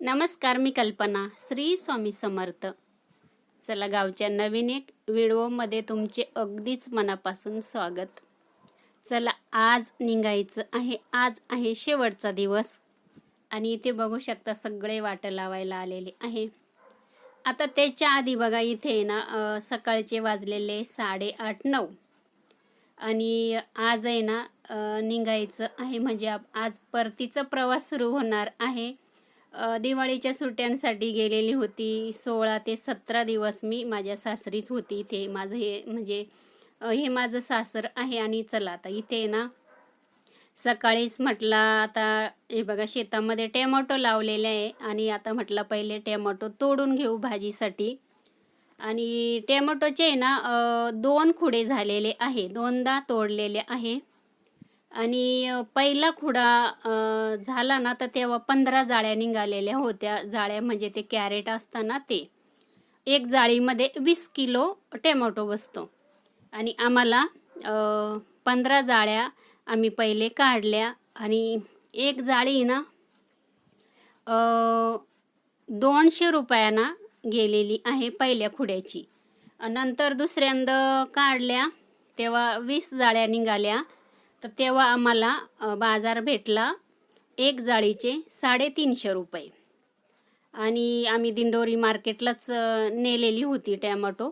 नमस्कार मी कल्पना श्री स्वामी समर्थ. चला गावच्या नवीन एक व्हिडिओमध्ये तुमचे अगदीच मनापासून स्वागत. चला आज निघायचं आहे आज आहे शेवटचा दिवस. आणि इथे बघू शकता सगळे वाटं लावायला आलेले आहे. आता त्याच्या आधी बघा इथे आहे ना सकाळचे वाजलेले साडेआठ नऊ. आणि आज आहे ना निघायचं आहे म्हणजे आप- आज परतीचा प्रवास सुरू होणार आहे. दिवाळीच्या सुट्ट्यांसाठी गेलेली होती. सोळा ते सतरा दिवस मी माझ्या सासरीच होती इथे. माझं हे म्हणजे हे माझं सासर आहे आणि चला आता इथे ना. सकाळीच म्हटलं आता हे बघा शेतामध्ये टॅमॅटो लावलेले आहे. आणि आता म्हटलं पहिले टॅमॅटो तोडून घेऊ भाजीसाठी. आणि टॅमॅटोचे आहे ना दोन खुडे झालेले आहे. दोनदा तोडलेले आहे. आणि पहिला खुडा झाला ना तर तेव्हा पंधरा जाळ्या निघालेल्या होत्या. जाळ्या म्हणजे ते कॅरेट असताना ते. एक जाळीमध्ये वीस किलो टॅमॅटो बसतो. आणि आम्हाला पंधरा जाळ्या आम्ही पहिले काढल्या. आणि एक जाळी ना दोनशे रुपयांना गेलेली आहे पहिल्या खुड्याची. नंतर दुसऱ्यांदा काढल्या तेव्हा वीस जाळ्या निघाल्या. तर तेव्हा आम्हाला बाजार भेटला एक जाळीचे साडेतीनशे रुपये. आणि आम्ही दिंडोरी मार्केटलाच नेलेली होती टॅमॅटो.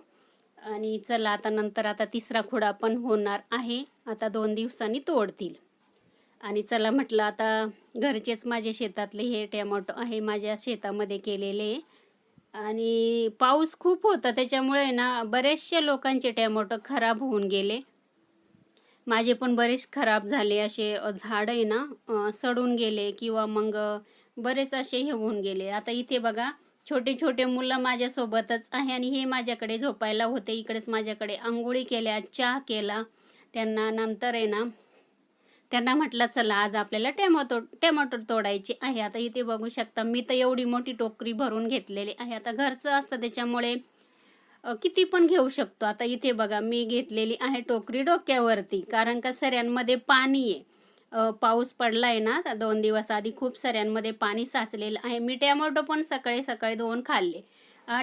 आणि चला आता नंतर आता तिसरा खुडा पण होणार आहे. आता दोन दिवसांनी तोडतील. आणि चला म्हटलं आता घरचेच माझ्या शेतातले हे टॅमॅटो आहे माझ्या शेतामध्ये केलेले. आणि पाऊस खूप होता त्याच्यामुळे ना बरेचशे लोकांचे टॅमॅटो खराब होऊन गेले. माझे पण बरेच खराब झाले असे झाड आहे ना सडून गेले किंवा मग बरेच असे हे होऊन गेले. आता इथे बघा छोटे छोटे मुलं माझ्यासोबतच आहे आणि हे माझ्याकडे झोपायला होते. इकडेच माझ्याकडे आंघोळी केल्या चहा केला. त्यांना नंतर आहे ना त्यांना म्हटलं चला आज आपल्याला टॅमॅटो टॅमॅटो तोडायचे आहे. आता इथे बघू शकता मी तर एवढी मोठी टोकरी भरून घेतलेली आहे. आता घरचं असतं त्याच्यामुळे किती पण घेऊ शकतो. आता इथे बघा मी घेतलेली आहे टोकरी डोक्यावरती. कारण का सऱ्यांमध्ये पाणी आहे. पाऊस पडला आहे ना तर दोन दिवस आधी खूप सऱ्यांमध्ये पाणी साचलेलं आहे. मी टॅमॅटो पण सकाळी सकाळी दोन खाल्ले.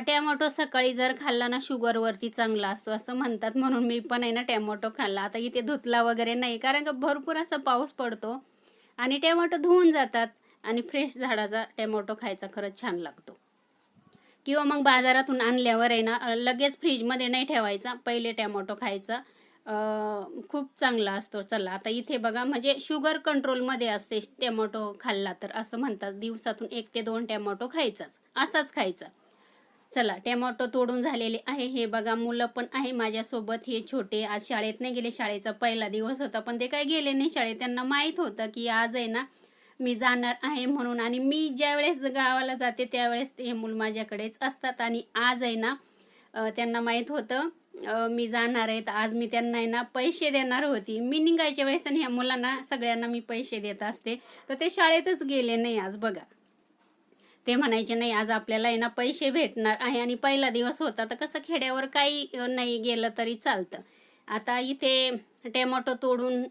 टॅमॅटो सकाळी जर खाल्ला ना शुगरवरती चांगला असतो असं म्हणतात. म्हणून मी पण आहे ना टॅमॅटो खाल्ला. आता इथे धुतला वगैरे नाही कारण का भरपूर असा पाऊस पडतो. आणि टॅमॅटो धुवून जातात. आणि फ्रेश झाडाचा टॅमॅटो खायचा खरंच छान लागतो. किंवा मग बाजारातून आणल्यावर आहे ना लगेच फ्रीजमध्ये नाही ठेवायचा. पहिले टॅमॅटो खायचा. खूप चांगला असतो. चला आता इथे बघा म्हणजे शुगर कंट्रोलमध्ये असते टॅमॅटो खाल्ला तर असं म्हणतात. दिवसातून एक ते दोन टॅमॅटो खायचाच. असाच खायचा. चला टॅमॅटो तोडून झालेले आहे. हे बघा मुलं पण आहे माझ्यासोबत. हे छोटे आज शाळेत नाही गेले. शाळेचा पहिला दिवस होता पण ते काय गेले नाही शाळेत. त्यांना माहीत होतं की आज आहे ना मी जाणार आहे म्हणून. आणि मी ज्यावेळेस गावाला जाते त्यावेळेस हे मूल माझ्याकडेच असतात. आणि आज आहे ना त्यांना माहीत होतं मी जाणार आहे. तर आज मी त्यांना आहे ना पैसे देणार होती. मी निघायच्या वेळेस आणि ह्या मुलांना सगळ्यांना मी पैसे देत असते. तर ते शाळेतच गेले नाही आज बघा. ते म्हणायचे नाही आज आपल्याला आहे ना पैसे भेटणार आहे. आणि पहिला दिवस होता. तर कसं खेड्यावर काही नाही गेलं तरी चालतं. आता इथे टॅमॅटो तोडून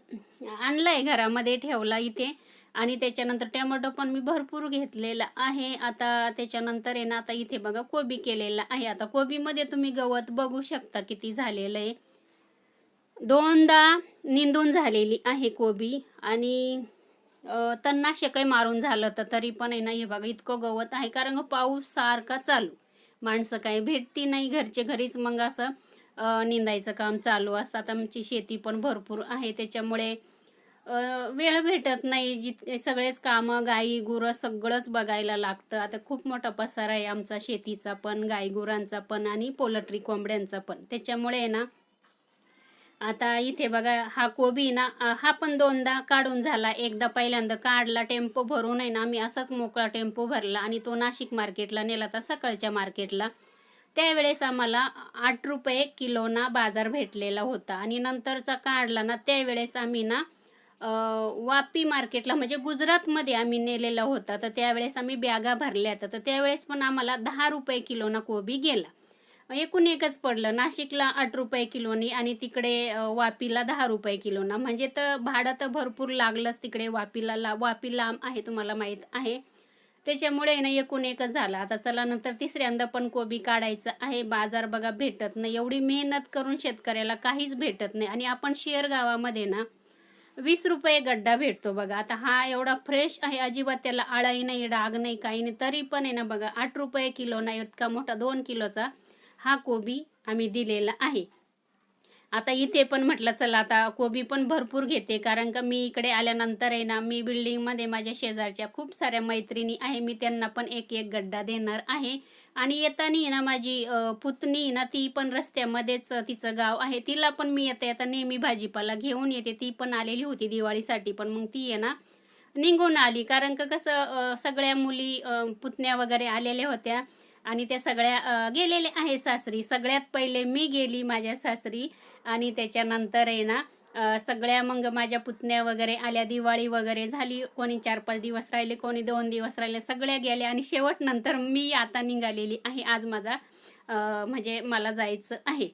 आणलाय घरामध्ये ठेवला इथे. आणि त्याच्यानंतर टॅमॅटो पण मी भरपूर घेतलेला आहे. आता त्याच्यानंतर आहे ना आता इथे बघा कोबी केलेला आहे. आता कोबीमध्ये तुम्ही गवत बघू शकता किती झालेलं आहे. दोनदा निंदून झालेली आहे कोबी आणि अ, तणनाशकही मारून झालं तर तरी पण आहे ना हे बघा इतकं गवत आहे. कारण पाऊस सारखा चालू. माणसं काही भेटती नाही. घरचे घरीच मग असं निंदायचं काम चालू असतं. आता आमची शेती पण भरपूर आहे. त्याच्यामुळे वेळ भेटत नाही. जित सगळेच कामं गाई गुरं सगळंच बघायला लागतं. आता खूप मोठा पसारा आहे आमचा शेतीचा पण गाई गुरांचा पण आणि पोल्ट्री कोंबड्यांचा पण. त्याच्यामुळे ना आता इथे बघा हा कोबी ना हा पण दोनदा काढून झाला. एकदा पहिल्यांदा काढला टेम्पो भरून आहे ना आम्ही असाच मोकळा टेम्पो भरला आणि तो नाशिक मार्केटला नेला तर सकाळच्या मार्केटला. त्यावेळेस आम्हाला आठ रुपये किलोना बाजार भेटलेला होता. आणि नंतरचा काढला ना त्यावेळेस आम्ही ना वापी मार्केटला म्हणजे गुजरातमध्ये आम्ही नेलेला होता. तर त्यावेळेस आम्ही बॅगा भरल्या तर त्यावेळेस पण आम्हाला दहा रुपये किलोना कोबी गेला. एकूण एकच पडलं. नाशिकला आठ रुपये किलोनी आणि तिकडे वापीला दहा रुपये किलोना. म्हणजे तर भाडं तर भरपूर लागलंच तिकडे. वापीला ला वापी लांब आहे तुम्हाला माहीत आहे. त्याच्यामुळे ना एकूण एकच झाला. आता चला नंतर तिसऱ्यांदा पण कोबी काढायचं आहे. बाजार बघा भेटत नाही. एवढी मेहनत करून शेतकऱ्याला काहीच भेटत नाही. आणि आपण शेअर गावामध्ये ना वीस रुपये गड्डा भेटतो बघा. आता हा एवढा फ्रेश आहे अजिबात त्याला आळाही नाही डाग नाही काही नाही. तरी पण आहे ना बघा आठ रुपये किलो नाही इतका मोठा दोन किलोचा हा कोबी आम्ही दिलेला आहे. आता इथे पण म्हटलं चला आता कोबी पण भरपूर घेते कारण का मी इकडे आल्यानंतर आहे ना मी बिल्डिंगमध्ये माझ्या शेजारच्या खूप साऱ्या मैत्रिणी आहे मी त्यांना पण एक एक गड्डा देणार आहे. आणि येताना ना माझी पुतणी ना ती पण रस्त्यामध्येच तिचं गाव आहे तिला पण मी येता येता नेहमी भाजीपाला घेऊन येते ती पण आलेली होती दिवाळीसाठी पण मग ती आहे ना निघून आली. कारण का कसं सगळ्या मुली पुतण्या वगैरे आलेल्या होत्या. आणि त्या सगळ्या गेलेले आहे सासरी. सगळ्यात पहिले मी गेली माझ्या सासरी आणि त्याच्यानंतर आहे ना सगळ्या मग माझ्या पुतण्या वगैरे आल्या. दिवाळी वगैरे झाली. कोणी चार पाच दिवस राहिले कोणी दोन दिवस राहिले. सगळ्या गेल्या आणि शेवट नंतर मी आता निघालेली आहे. आज माझा म्हणजे मला जायचं आहे.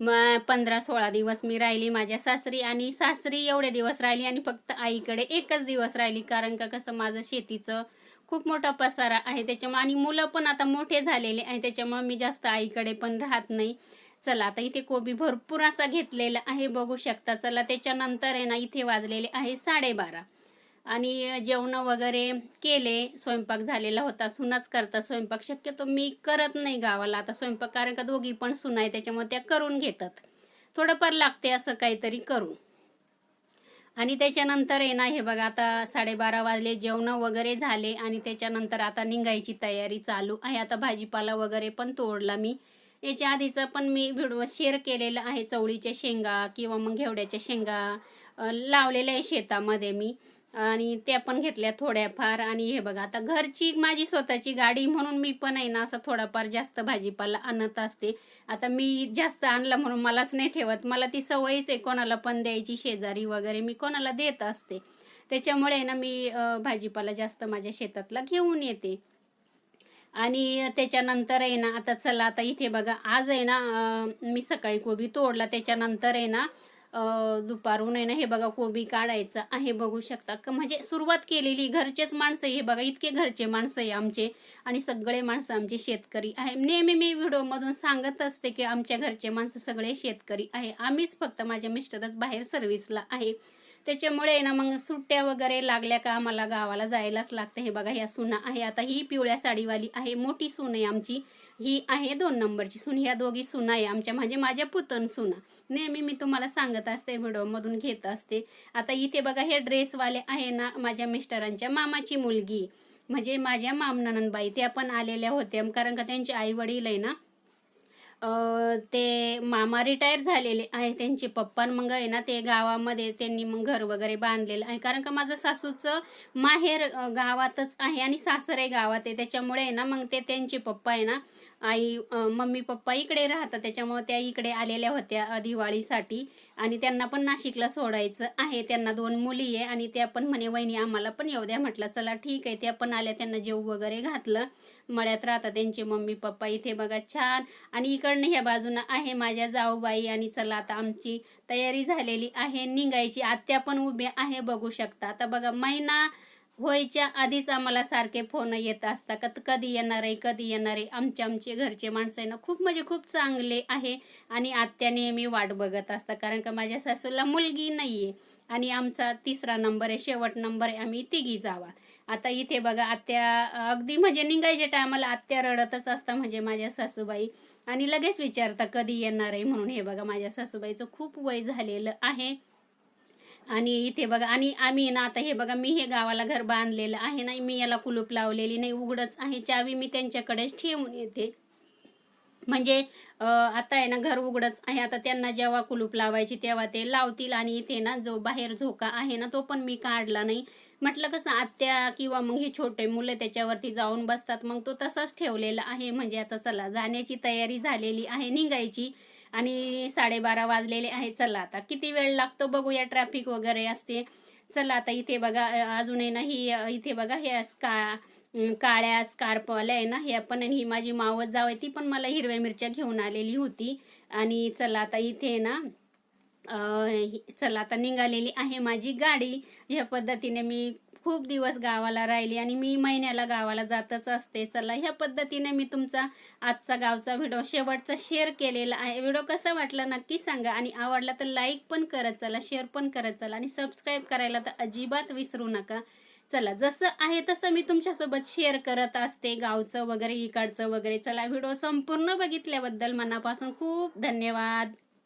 मग पंधरा सोळा दिवस मी राहिली माझ्या सासरी आणि सासरी एवढे दिवस राहिली आणि फक्त आईकडे एकच दिवस राहिली. कारण का कसं माझं शेतीचं खूप मोठा पसारा आहे त्याच्यामुळे. आणि मुलं पण आता मोठे झालेले आहे त्याच्यामुळे मी जास्त आईकडे पण राहत नाही. चला आता इथे कोबी भरपूर असा घेतलेला आहे बघू शकता. चला त्याच्यानंतर आहे ना इथे वाजलेले आहे साडेबारा. आणि जेवण वगैरे केले स्वयंपाक झालेला होता सुनाच करता स्वयंपाक. शक्यतो मी करत नाही गावाला. आता स्वयंपाक कारण का दोघी पण सुना आहे त्याच्यामुळे त्या करून घेतात. थोडंफार लागते असं काहीतरी करून. आणि त्याच्यानंतर आहे ना हे बघा आता साडेबारा वाजले जेवणं वगैरे झाले आणि त्याच्यानंतर आता निघायची तयारी चालू आहे. आता भाजीपाला वगैरे पण तोडला मी. याच्या आधीचं पण मी व्हिडिओ शेअर केलेलं आहे चवळीच्या शेंगा किंवा मग घेवड्याच्या शेंगा लावलेल्या आहे शेतामध्ये मी. आणि त्या पण घेतल्या थोड्याफार. आणि हे बघा आता घरची माझी स्वतःची गाडी म्हणून मी पण आहे ना असं थोडाफार जास्त भाजीपाला आणत असते. आता मी जास्त आणला म्हणून मलाच नाही ठेवत. मला ती सवयच आहे कोणाला पण द्यायची शेजारी वगैरे मी कोणाला देत असते. त्याच्यामुळे आहे ना मी भाजीपाला जास्त माझ्या शेतातला घेऊन येते. आणि त्याच्यानंतर आहे ना आता चला आता इथे बघा आज आहे ना मी सकाळी कोबी तोडला. त्याच्यानंतर आहे ना दुपारून आहे ना हे बघा कोबी काढायचं आहे बघू शकता. क- म्हणजे सुरुवात केलेली घरचेच माणसं हे बघा इतके घरचे माणसं आहे आमचे आणि सगळे माणसं आमचे शेतकरी आहे. नेहमी मी व्हिडिओमधून सांगत असते की आमच्या घरचे माणसं सगळे शेतकरी आहे. आम्हीच फक्त माझ्या मिस्टरच बाहेर सर्व्हिसला आहे. त्याच्यामुळे आहे ना मग सुट्ट्या वगैरे लागल्या का आम्हाला गावाला जायलाच लागतं. हे बघा ह्या सुना आहे. आता ही पिवळ्या साडीवाली आहे मोठी सून आहे आमची. ही आहे दोन नंबरची सून. ह्या दोघी सुना आहे आमच्या. म्हणजे माझ्या पुतण सुना. नेहमी मी तुम्हाला सांगत असते व्हिडिओमधून घेत असते. आता इथे बघा हे ड्रेसवाले आहे ना माझ्या मिस्टरांच्या मामाची मुलगी. म्हणजे माझ्या मामनानंदबाई त्या पण आलेल्या होत्या. कारण का त्यांचे आई वडील आहे ना ते मामा रिटायर झालेले आहे त्यांचे पप्पा. मग आहे ना ते गावामध्ये त्यांनी मग घर वगैरे बांधलेलं आहे. कारण का माझं सासूचं माहेर गावातच आहे आणि सासरे गावात आहे. त्याच्यामुळे आहे ना मग ते त्यांचे पप्पा आहे ना आई मम्मी पप्पा इकडे राहतात. त्याच्यामुळे त्या इकडे आलेल्या होत्या दिवाळीसाठी. आणि त्यांना पण नाशिकला सोडायचं आहे. त्यांना दोन मुली आहे आणि त्या पण म्हणे वहिनी आम्हाला पण येऊ द्या. म्हटलं चला ठीक आहे. त्या पण आल्या त्यांना जेव वगैरे घातलं. मळ्यात राहतात त्यांचे मम्मी पप्पा. इथे बघा छान. आणि इकडनं ह्या बाजूनं आहे माझ्या जाऊबाई आणि चला आता आमची तयारी झालेली आहे. निघायची. आत्या पण उभ्या आहे बघू शकता. आता बघा महिना व्हायच्या आधीच आम्हाला सारखे फोन येत असतात. का कधी येणार आहे कधी येणार आहे? आमचे आमचे घरचे माणसं आहे ना खूप म्हणजे खूप चांगले आहे आणि आत्या नेहमी वाट बघत असतात. कारण का माझ्या सासूला मुलगी नाही आहे आणि आमचा तिसरा नंबर आहे शेवट नंबर आहे आम्ही तिघी जावा. आता इथे बघा आत्या अगदी म्हणजे निघायच्या टायमाला आत्या रडतच असता म्हणजे माझ्या सासूबाई. आणि लगेच विचारता कधी येणार आहे? म्हणून. हे बघा माझ्या सासूबाईचं खूप वय झालेलं आहे. आणि इथे बघा आणि आम्ही ना आता हे बघा मी हे गावाला घर बांधलेलं आहे नाही मी याला कुलूप लावलेली नाही उघडच आहे चावी मी त्यांच्याकडेच ठेवून येते. म्हणजे आता आहे ना घर उघडच आहे आता त्यांना जेव्हा कुलूप लावायची तेव्हा ते लावतील आणि इथे ना जो बाहेर झोका आहे ना तो पण मी काढला नाही. म्हटलं कसं आत्या किंवा मग हे छोटे मुलं त्याच्यावरती जाऊन बसतात मग तो तसाच ठेवलेला आहे. म्हणजे आता चला जाण्याची तयारी झालेली आहे निघायची. आणि साडेबारा वाजलेले आहे चला आता किती वेळ लागतो बघूया ट्रॅफिक वगैरे असते. चला आता इथे बघा अजून आहे ना ही इथे बघा हे स्का काळ्या स्कार्पवाल्या आहे ना ह्या पण आणि ही माझी मावत जाव आहे ती पण मला हिरव्या मिरच्या घेऊन आलेली होती. आणि चला आता इथे ना चला आता निघालेली आहे माझी गाडी. ह्या पद्धतीने मी खूप दिवस गावाला राहिली आणि मी महिन्याला गावाला जातच असते. चला ह्या पद्धतीने मी तुमचा आजचा गावचा व्हिडिओ शेवटचा शेअर केलेला आहे. व्हिडिओ कसा वाटला नक्की सांगा आणि आवडला तर लाईक पण करत चला शेअर पण करत चला आणि सबस्क्राईब करायला तर अजिबात विसरू नका. चला जसं आहे तसं मी तुमच्यासोबत शेअर करत असते गावचं वगैरे इकडचं वगैरे. चला व्हिडिओ संपूर्ण बघितल्याबद्दल मनापासून खूप धन्यवाद.